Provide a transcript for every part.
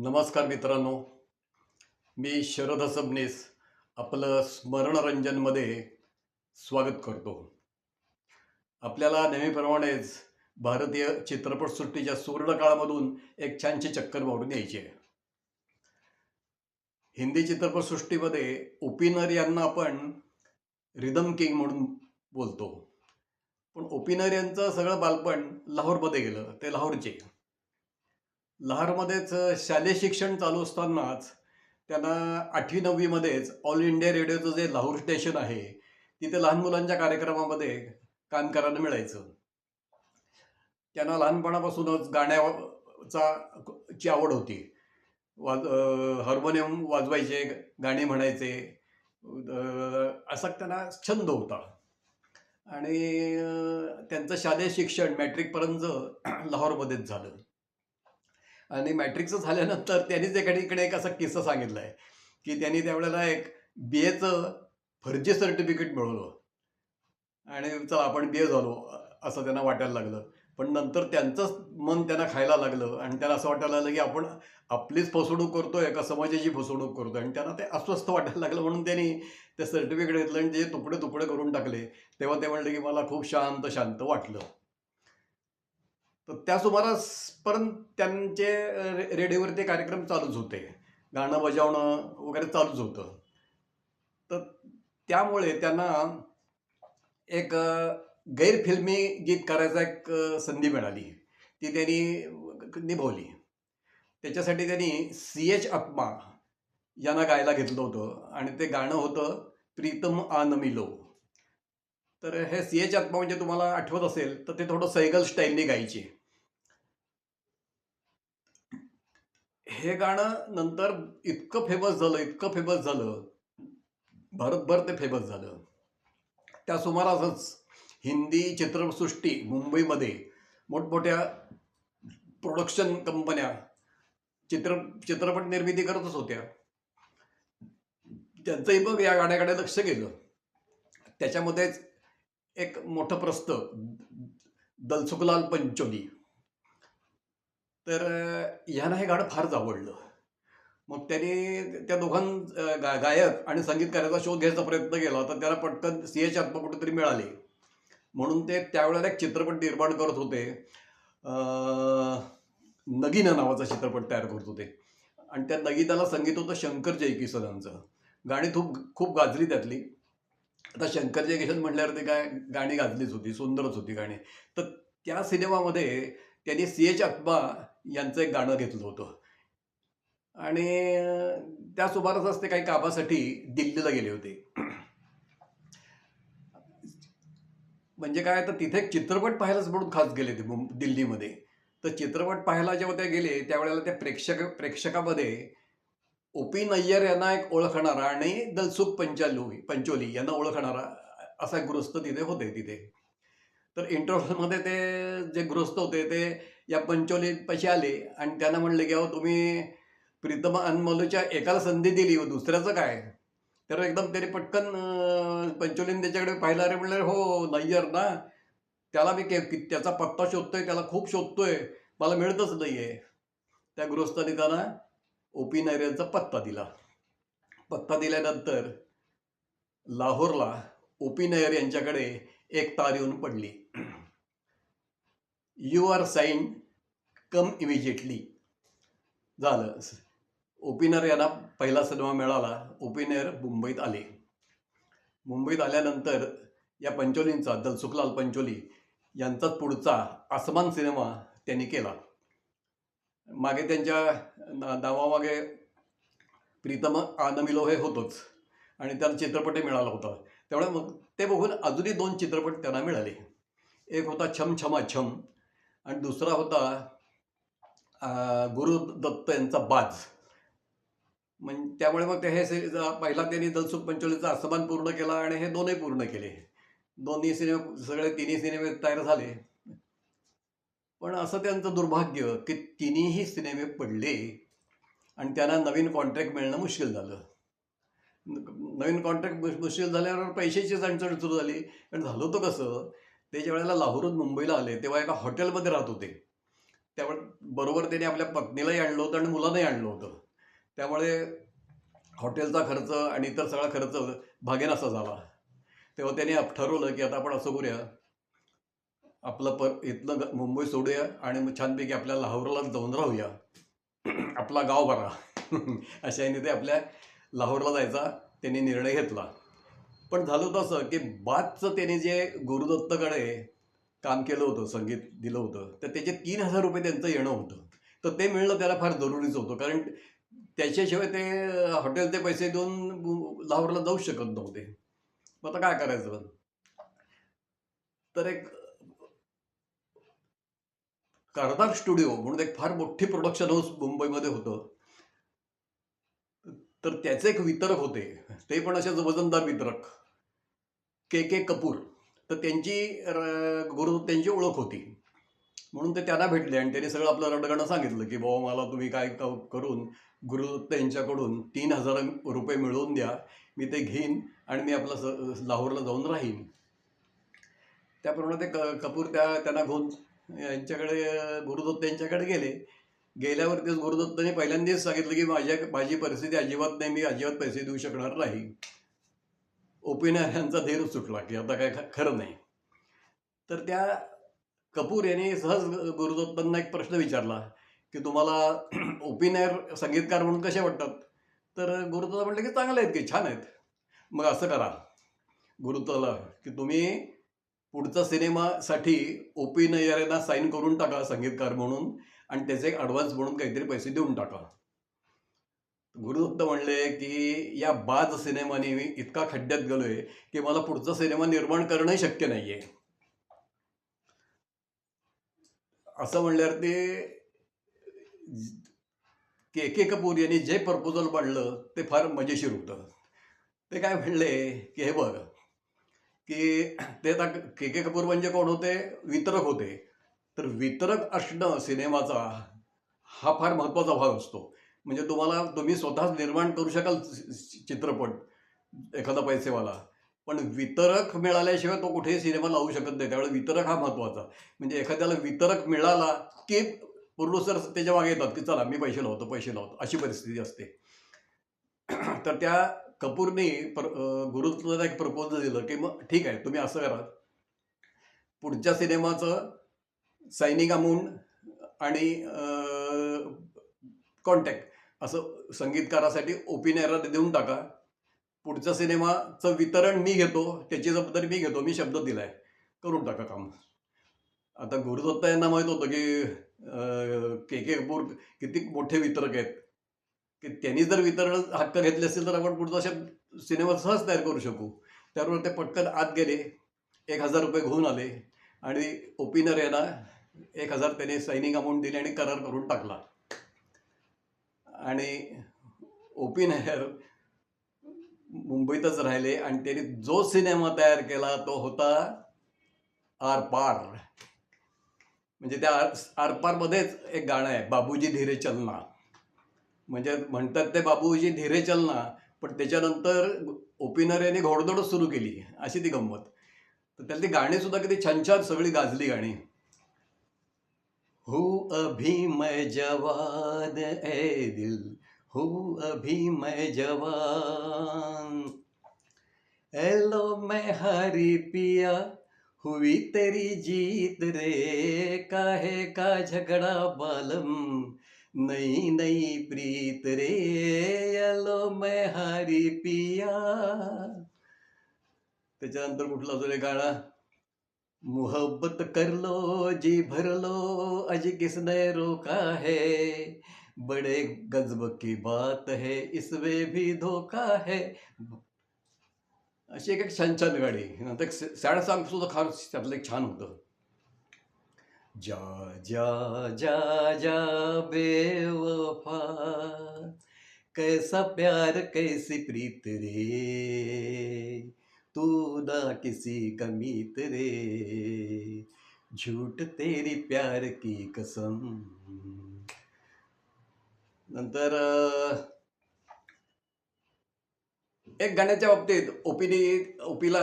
नमस्कार मित्रांनो. मी शरद सबनीस आपलं स्मरणरंजनमध्ये स्वागत करतो. आपल्याला नेहमीप्रमाणेच भारतीय चित्रपटसृष्टीच्या सुवर्णकाळामधून एक छानशी चक्कर मारून यायची आहे. हिंदी चित्रपटसृष्टीमध्ये ओपिनर यांना आपण रिदम किंग म्हणून बोलतो. पण ओपिनर यांचं सगळं बालपण लाहोरमध्ये गेलं ते लाहोरचे. लहारमध्येच शालेय शिक्षण चालू असतानाच त्यांना आठवी नववीमध्येच ऑल इंडिया रेडिओचं जे लाहोर स्टेशन आहे तिथे लहान मुलांच्या कार्यक्रमामध्ये काम करायला मिळायचं. त्यांना लहानपणापासूनच गाण्याचा ची आवड होती. वाज हार्मोनियम वाजवायचे गाणे म्हणायचे असा त्यांना छंद होता. आणि त्यांचं शालेय शिक्षण मॅट्रिकपर्यंत लाहोरमध्येच झालं. आणि मॅट्रिकचं झाल्यानंतर त्यांनीच एखादी इकडे एक असा किस्सा सांगितला आहे की त्यांनी त्यावेळेला एक बी एचं फर्जी सर्टिफिकेट मिळवलं. आणि चला आपण बी ए झालो असं त्यांना वाटायला लागलं. पण नंतर त्यांचंच मन त्यांना खायला लागलं आणि त्यांना असं वाटायला लागलं की आपण आपलीच फसवणूक करतोय का समाजाची फसवणूक करतोय आणि त्यांना ते अस्वस्थ वाटायला लागलं म्हणून त्यांनी ते सर्टिफिकेट घेतलं आणि ते तुकडे तुकडे करून टाकले तेव्हा ते म्हणले की मला खूप शांत शांत वाटलं. तर त्या सुमारासपर्यंत त्यांचे रे- रेडिओवरती कार्यक्रम चालूच होते. गाणं बजावणं वगैरे चालूच होतं. तर त्यामुळे त्यांना एक गैरफिल्मी गीत करायचा एक संधी मिळाली. ती त्यांनी निभवली. त्याच्यासाठी त्यांनी सी एच आत्मा यांना गायला घेतलं होतं आणि ते गाणं होतं प्रीतम आनमिलो तर हे सी एच आत्मा म्हणजे तुम्हाला आठवत असेल तर ते थोडं सैगल स्टाईलने गायचे. हे गाणं नंतर इतकं फेमस झालं इतकं फेमस झालं. भारतभर ते फेमस झालं. त्या सुमारासच हिंदी चित्रसृष्टी मुंबईमध्ये मोठमोठ्या प्रोडक्शन कंपन्या चित्र चित्रपट निर्मिती करतच होत्या. त्यांचंही बघ या गाण्याकडे लक्ष गेलं. त्याच्यामध्येच एक मोठं प्रस्त दलसुखलाल पंचोली. तर ह्यांना हे गाणं फारच आवडलं मग त्याने त्या दोघां गा गायक आणि संगीतकाराचा शोध घ्यायचा प्रयत्न केला तर त्याला पटकन सी एच आत्मा कुठेतरी मिळाले. म्हणून ते त्यावेळेला एक चित्रपट निर्माण करत होते. नगीना नावाचा चित्रपट तयार करत होते. आणि त्या नगीनाला संगीत होतं शंकर जयकिशनांचं गाणी खूप खूप गाजली त्यातली. आता शंकर जयकिशन म्हटल्यावर ते काय गाणी गाजलीच होती सुंदरच होती गाणी. तर त्या सिनेमामध्ये त्यांनी सी एच आत्मा यांचं एक गाणं घेतलं होतं. आणि त्या सुमारासच ते काही कामासाठी दिल्लीला गेले होते. म्हणजे काय तर तिथे एक चित्रपट पाहायलाच म्हणून खास गेले ते दिल्लीमध्ये. तर चित्रपट पाहायला जेव्हा ते गेले त्यावेळेला त्या प्रेक्षक प्रेक्षकामध्ये ओ पी नय्यर यांना एक ओळखणारा आणि दलसुख पंचालू पंचोली यांना ओळखणारा असा एक गृहस्थ तिथे होते तिथे. तर इंटरव्ह्यूमध्ये ते जे गृहस्थ होते ते या पंचोली आले आणि त्यांना म्हणले की अहो तुम्ही प्रीतम अनमोलूच्या एकाला संधी दिली व दुसऱ्याचं काय? तर एकदम त्याने पटकन पंचोलीने त्याच्याकडे पाहिलं अरे म्हणलं हो नय्यर ना. त्याला मी के त्याचा पत्ता शोधतोय त्याला खूप शोधतोय. मला मिळतच आहे त्या गृहस्थाने त्यांना ओ पी यांचा पत्ता दिला. पत्ता दिल्यानंतर लाहोरला ओ पी नायर यांच्याकडे एक तार येऊन पडली. You are sign come immediately झालं. ओपिनर यांना पहिला सिनेमा मिळाला. ओपिनर मुंबईत आले. मुंबईत आल्यानंतर या पंचोलींचा दलसुखलाल पंचोली यांचाच पुढचा आसमान सिनेमा त्यांनी केला. मागे त्यांच्या ना- नावामागे प्रीतम आनमिलो हे होतोच. आणि त्याला चित्रपटही मिळाला होता. त्यामुळे मग ते बघून अजूनही दोन चित्रपट त्यांना मिळाले. एक होता छम छमा छम आणि दुसरा होता गुरु दत्त यांचा बाज. म्हणजे त्यामुळे मग ते हे पहिला त्यांनी दलसुख पंचोलीचा आसमान पूर्ण केला आणि हे दोनही पूर्ण केले. दोन्ही सिनेमे सगळे तिन्ही सिनेमे तयार झाले. पण असं त्यांचं दुर्भाग्य की तिन्हीही सिनेमे पडले आणि त्यांना नवीन कॉन्ट्रॅक्ट मिळणं मुश्किल झालं. नवीन कॉन्ट्रॅक्ट मुश्किल झाल्यावर पैशाची चणचण सुरू झाली. कारण झालं होतं कसं? ते ज्या वेळेला लाहोरून मुंबईला आले तेव्हा एका हॉटेलमध्ये राहत होते. त्यामुळे बरोबर त्याने आपल्या पत्नीलाही आणलं होतं आणि मुलांनाही आणलं होतं. त्यामुळे हॉटेलचा खर्च आणि इतर सगळा खर्च भागेनासा झाला. तेव्हा त्याने ठरवलं की आता आपण असं करूया. आपलं पर इथलं मुंबई सोडूया आणि मग छानपैकी आपल्या लाहोरला जाऊन राहूया. आपला गाव बरा अशा ते आपल्या लाहोरला जायचा त्यांनी निर्णय घेतला. पण झालं तसं की बादचं त्याने जे गुरुदत्तकडे काम केलं होतं संगीत दिलं होतं तर त्याचे तीन हजार रुपये त्यांचं येणं होतं. तर ते मिळणं त्याला फार जरुरीच होतं कारण त्याच्याशिवाय ते हॉटेलचे पैसे देऊन लाहोरला जाऊ शकत नव्हते. मग आता काय करायचं? तर एक कारदार स्टुडिओ म्हणून एक फार मोठी प्रोडक्शन हाऊस मुंबईमध्ये होतं. तर त्याचे एक वितरक होते. ते पण असे वजनदार वितरक. के के कपूर. तर त्यांची गुरु त्यांची ओळख होती. म्हणून ते त्यांना भेटले आणि त्यांनी सगळं आपलं रडगाणं सांगितलं की बाबा मला तुम्ही काय करून गुरुदत्त यांच्याकडून तीन हजार रुपये मिळवून द्या. मी ते घेईन आणि मी आपलं स लाहोरला जाऊन राहीन. त्याप्रमाणे ते क कपूर त्या त्यांना घेऊन यांच्याकडे गुरुदत्त यांच्याकडे गेले. गेल्यावर तेच गुरुदत्तने पहिल्यांदाच सांगितलं की माझ्या माझी परिस्थिती अजिबात नाही मी अजिबात पैसे देऊ शकणार नाही. ओपिनियन यांचा धीरच सुटला की आता काय खरं नाही. तर त्या कपूर यांनी सहज गुरुदत्तांना एक प्रश्न विचारला की तुम्हाला ओपिनियर संगीतकार म्हणून कसे वाटतात? तर गुरुदत्त म्हटलं की चांगले आहेत की छान आहेत. मग असं करा. गुरुदत्ताला की तुम्ही पुढचा सिनेमासाठी ओपिनियरना साईन करून टाका संगीतकार म्हणून आणि त्याचे एक ॲडव्हान्स म्हणून काहीतरी पैसे देऊन टाका. गुरुदत्त म्हणले की या बाज सिनेमाने मी इतका खड्ड्यात गेलोय की मला पुढचा सिनेमा निर्माण करणंही शक्य नाहीये. असं म्हणल्यावर ते के के कपूर यांनी जे प्रपोजल मांडलं ते फार मजेशीर होतं. ते काय म्हणले की हे बघ की ते आता के के कपूर म्हणजे कोण होते? वितरक होते. तर वितरक असणं सिनेमाचा हा फार महत्त्वाचा भाग असतो. म्हणजे तुम्हाला तुम्ही स्वतःच निर्माण करू शकाल चित्रपट एखादा पैसेवाला. पण वितरक मिळाल्याशिवाय तो कुठेही सिनेमा लावू शकत नाही. त्यामुळे वितरक हा महत्त्वाचा. म्हणजे एखाद्याला वितरक मिळाला की प्रोड्युसर त्याच्यामागे येतात की चला मी पैसे लावतो पैसे लावतो अशी परिस्थिती असते. तर त्या कपूरने प्र गुरुत्वाला एक प्रपोजल दिलं की मग ठीक आहे तुम्ही असं करा. पुढच्या सिनेमाचं सायनिंग अमाऊंट आणि कॉन्टॅक्ट असं संगीतकारासाठी ओपिनियरला देऊन टाका. पुढच्या सिनेमाचं वितरण मी घेतो त्याची जबाबदारी मी घेतो मी शब्द दिलाय. करून टाका काम. आता गुरुदत्त यांना माहीत होतं की के के कपूर किती मोठे वितरक आहेत. की त्यांनी जर वितरण हक्क घेतले असतील तर आपण पुढचा शब्द सिनेमा सहज तयार करू शकू. त्याबरोबर ते पटकन आत गेले एक हजार रुपये घेऊन आले आणि ओपिनर यांना एक हजार त्याने सायनिंग अमाऊंट दिली आणि करार करून टाकला. आणि ओपिनर मुंबईतच राहिले आणि त्यांनी जो सिनेमा तयार केला तो होता आर पार. म्हणजे त्या आर आरपारमध्येच एक गाणं आहे बाबूजी धीरे चलना. म्हणजे म्हणतात ते बाबूजी धीरे चलना पण त्याच्यानंतर ओपिनर यांनी घोडदौडच सुरू केली अशी ती गंमत. तर त्यातली गाणी सुद्धा किती छान छान सगळी गाजली गाणी. हू अभी मैं जवान ए दिल हू अभी मैं जवान एलो मैं हरी पिया हुई तेरी जीत रे काहे का झगड़ा बालम नई नई प्रीत रे। एलो मैं हरी पिया। त्याच्यानंतर कुठला अजून एक गाणं? मोहब्बत कर लो, जी भर लो अज किसने रोका है? बड़े गजब की बात है, इसमें भी धोका है। अशी एक एक छान छान गाडी नंतर एक सॅड सॉंग सुद्धा त्यातलं एक छान होतं. जा जा जा जा, बेवफा, कैसा प्यार, कैसी प्रीत रे? तू ना किसी का मीत रे। झूठ तेरी प्यार की कसम। नंतर एक गाण्याच्या बाबतीत ओपीने ओपीला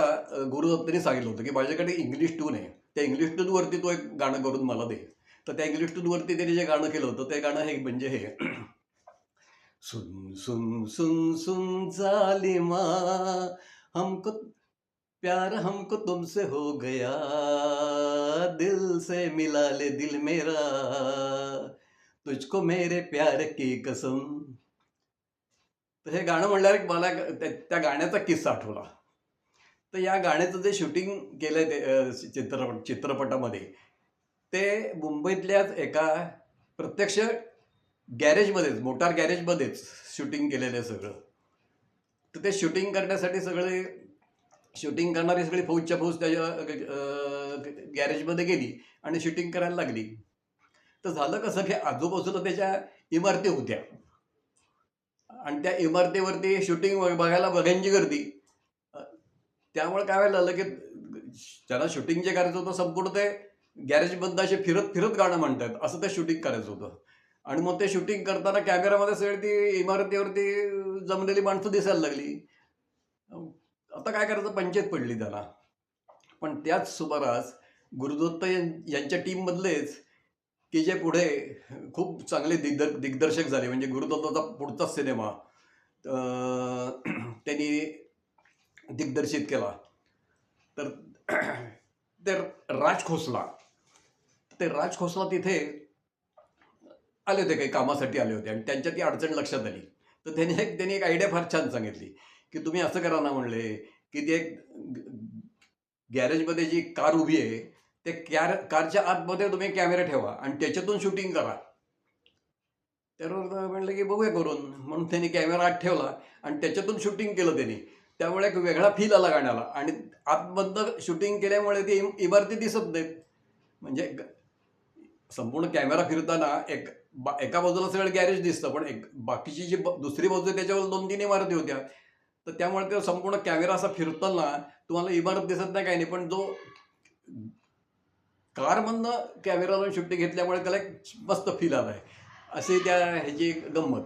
गुरुदत्तने सांगितलं होतं की माझ्याकडे इंग्लिश टून आहे त्या इंग्लिश टूनवरती तो एक गाणं करून मला दे. तर त्या इंग्लिश टूनवरती त्याने जे गाणं केलं होतं ते गाणं हे म्हणजे हे. सुन सुन सुन सुन जालिमा हमको प्यार हमको तुमसे हो गया दिल से मिला ले दिल मेरा तुझको मेरे प्यार की कसम। तर हे गाणं म्हणल्यावर मला त्या गाण्याचा किस्सा आठवला. तर या गाण्याचं जे शूटिंग केलं ते चित्रपट चित्रपटामध्ये ते मुंबईतल्याच एका प्रत्यक्ष गॅरेजमध्येच मोटार गॅरेजमध्येच शूटिंग केलेलं आहे सगळं. तर ते शूटिंग करण्यासाठी सगळे शूटिंग करणारी सगळी फौजच्या फौज त्याच्या गॅरेजमध्ये गेली आणि शूटिंग करायला लागली. तर झालं कसं की आजूबाजूला त्याच्या इमारती होत्या. आणि त्या इमारतीवरती शूटिंग बघायला बघायची गर्दी. त्यामुळे काय व्हायला लागलं की ज्याला शूटिंग जे करायचं होतं संपूर्ण ते गॅरेजबद्द असे फिरत फिरत गाणं म्हणतात. असं ते शूटिंग करायचं होतं. आणि मग ते शूटिंग करताना कॅमेरामध्ये सगळी ती इमारतीवरती जमलेली माणसं दिसायला लागली. आता काय करायचं? पंचायत पडली त्याला. पण त्याच सुमारास गुरुदत्त यांच्या टीममधलेच की जे पुढे खूप चांगले दिग्दर दिग्दर्शक झाले. म्हणजे गुरुदत्ताचा पुढचा सिनेमा त्यांनी दिग्दर्शित केला. तर ते राज खोसला. ते राज खोसला तिथे आले होते काही कामासाठी आले होते. आणि त्यांच्या ती अडचण लक्षात आली. तर त्यांनी एक त्यांनी एक आयडिया फार छान सांगितली. की तुम्ही असं करा ना म्हणले की ते एक गॅरेजमध्ये जी कार उभी आहे ते कॅर कारच्या आतमध्ये तुम्ही कॅमेरा ठेवा आणि त्याच्यातून शूटिंग करा. त्यावर म्हटलं की बघूया करून. म्हणून त्यांनी कॅमेरा आत ठेवला आणि त्याच्यातून शूटिंग केलं त्यांनी. त्यामुळे एक वेगळा फील आला गाण्याला. आणि आतमधनं शूटिंग केल्यामुळे ती इम- इमारती दिसत नाहीत. म्हणजे संपूर्ण कॅमेरा फिरताना एक बा एका बाजूला सगळं गॅरेज दिसतं पण एक बाकीची जी ब- दुसरी बाजू त्याच्यावर दोन तीन इमारती होत्या. तर त्यामुळे ते संपूर्ण कॅमेरा असा फिरताना तुम्हाला इमारत दिसत नाही काही नाही पण जो कारमधनं कॅमेरा लावून शूटिंग घेतल्यामुळे त्याला एक मस्त फील आला आहे अशी त्या ह्याची एक गंमत.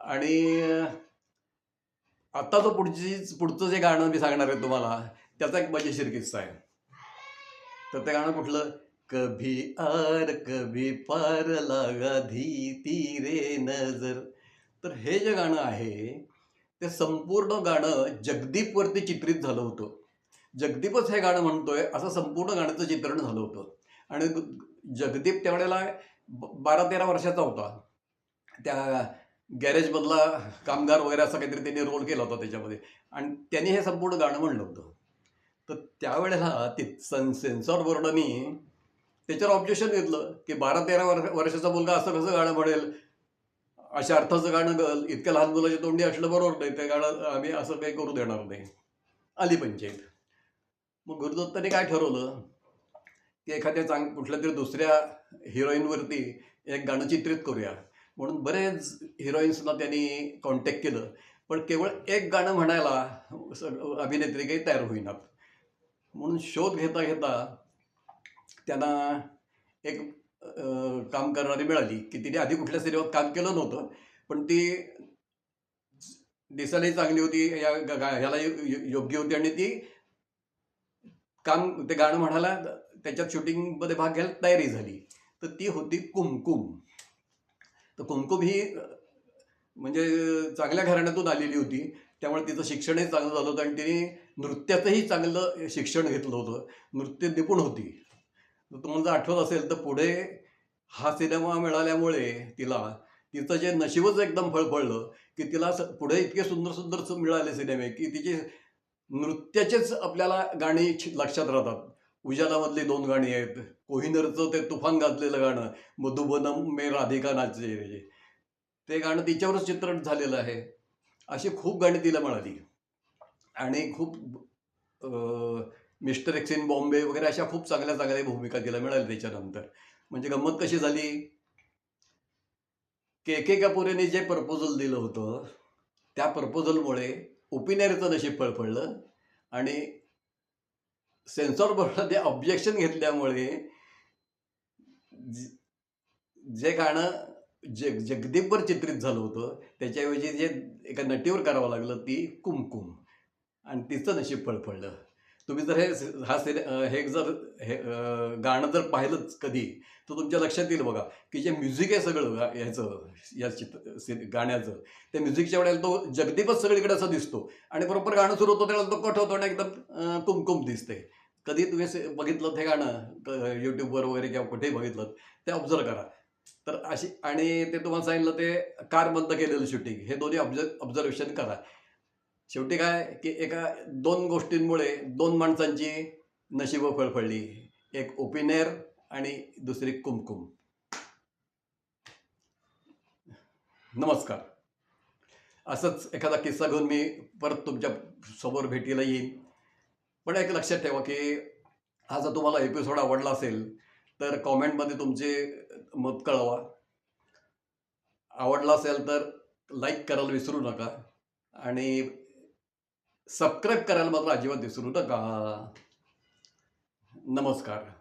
आणि आता जो पुढची पुढचं जे गाणं मी सांगणार आहे तुम्हाला त्याचा एक मजेशीर किस्सा आहे. तर ते गाणं कुठलं? कभी आर कभी पार लागा धी तीरे नजर. तर हे जे गाणं आहे ते संपूर्ण गाणं जगदीपवरती चित्रित झालं होतं. जगदीपच हे गाणं म्हणतोय असं संपूर्ण गाण्याचं चित्रण झालं होतं. आणि जगदीप त्यावेळेला बारा तेरा वर्षाचा होता. त्या गॅरेजमधला कामगार वगैरे असा काहीतरी त्यांनी रोल केला होता त्याच्यामध्ये. आणि त्यांनी हे संपूर्ण गाणं म्हणलं होतं. तर त्यावेळेला ते सन सेन्सॉर बोर्डाने त्याच्यावर ऑब्जेक्शन घेतलं की बारा तेरा वर्ष वर्षाचा मुलगा असं कसं गाणं म्हणेल? अशा अर्थाचं गाणं इतक्या लहान मुलाच्या तोंडी असलं बरोबर नाही ते गाणं आम्ही असं काही करू देणार नाही. आली पंचायत. मग गुरुदत्ताने काय ठरवलं? की एखाद्या चांग कुठल्या तरी दुसऱ्या हिरोईनवरती एक गाणं चित्रित करूया. म्हणून बरेच हिरोईन्सना त्यांनी कॉन्टॅक्ट केलं. पण केवळ एक गाणं म्हणायला अभिनेत्री काही तयार होईनात म्हणून शोध घेता घेता त्यांना एक काम करणारी मिळाली की तिने आधी कुठल्या सिनेमात काम केलं नव्हतं पण ती दिसायलाही चांगली होती या ह्याला योग्य होती आणि ती काम ते गाणं म्हणायला त्याच्यात शूटिंगमध्ये भाग घ्यायला तयारी झाली. तर ती होती कुमकुम. तर कुमकुम ही म्हणजे चांगल्या घराण्यातून आलेली होती त्यामुळे तिचं शिक्षणही चांगलं झालं होतं आणि तिने नृत्याचंही चांगलं शिक्षण घेतलं होतं. नृत्य निपुण होती. तर तुम्हाला जर आठवत असेल तर पुढे हा सिनेमा मिळाल्यामुळे तिला तिचं जे नशीबच एकदम फळफळलं की तिला पुढे इतके सुंदर सुंदर मिळाले सिनेमे की तिचे नृत्याचेच आपल्याला गाणी लक्षात राहतात. उजालामधली दोन गाणी आहेत. कोहिनरचं ते तुफान गाजलेलं गाणं मधुबनम मे राधिका नाचे ते गाणं तिच्यावरच चित्रण झालेलं आहे. अशी खूप गाणी तिला मिळाली. आणि खूप मिस्टर एक्सिन बॉम्बे वगैरे अशा खूप चांगल्या चांगल्या भूमिका तिला मिळाल्या त्याच्यानंतर. म्हणजे गंमत कशी झाली? के के कपूरेने जे प्रपोजल दिलं होतं त्या प्रपोजलमुळे ओपिनियरचं नशीब फळफळलं आणि सेन्सॉर बोर्डाने ऑब्जेक्शन घेतल्यामुळे जे गाणं जग जगदीपवर चित्रित झालं होतं त्याच्याऐवजी जे एका नटीवर करावं लागलं ती कुमकुम. आणि तिचं नशीब फळफळलं. तुम्ही जर हे हा सिने हे जर हे गाणं जर पाहिलंच कधी तर तुमच्या लक्षात येईल बघा की जे म्युझिक आहे सगळं ह्याचं या चित्र गाण्याचं त्या म्युझिकच्या वेळेला तो जगदीपच सगळीकडे असं दिसतो. आणि बरोबर गाणं सुरू होतं त्यावेळेला तो कट होतो आणि एकदम कुमकुम दिसते. कधी तुम्ही बघितलं हे गाणं यूट्यूबवर वगैरे किंवा कुठेही बघितलं ते ऑब्झर्व करा. तर अशी आणि ते तुम्हाला सांगितलं ते कार बंद केलेलं शूटिंग हे दोन्ही ऑब्झर्व ऑब्झर्वेशन करा. शेवटी काय की एका दोन गोष्टींमुळे दोन माणसांची नशीबं फळफळली. एक ओपिनेर आणि दुसरी कुमकुम. नमस्कार. असंच एखादा किस्सा घेऊन मी परत तुमच्यासमोर भेटीला येईन. पण एक लक्षात ठेवा की हा जर तुम्हाला एपिसोड आवडला असेल तर कॉमेंटमध्ये तुमचे मत कळवा. आवडला असेल तर लाईक करायला विसरू नका. आणि सबस्क्राईब करायला मात्र अजिबात विसरू नका. नमस्कार.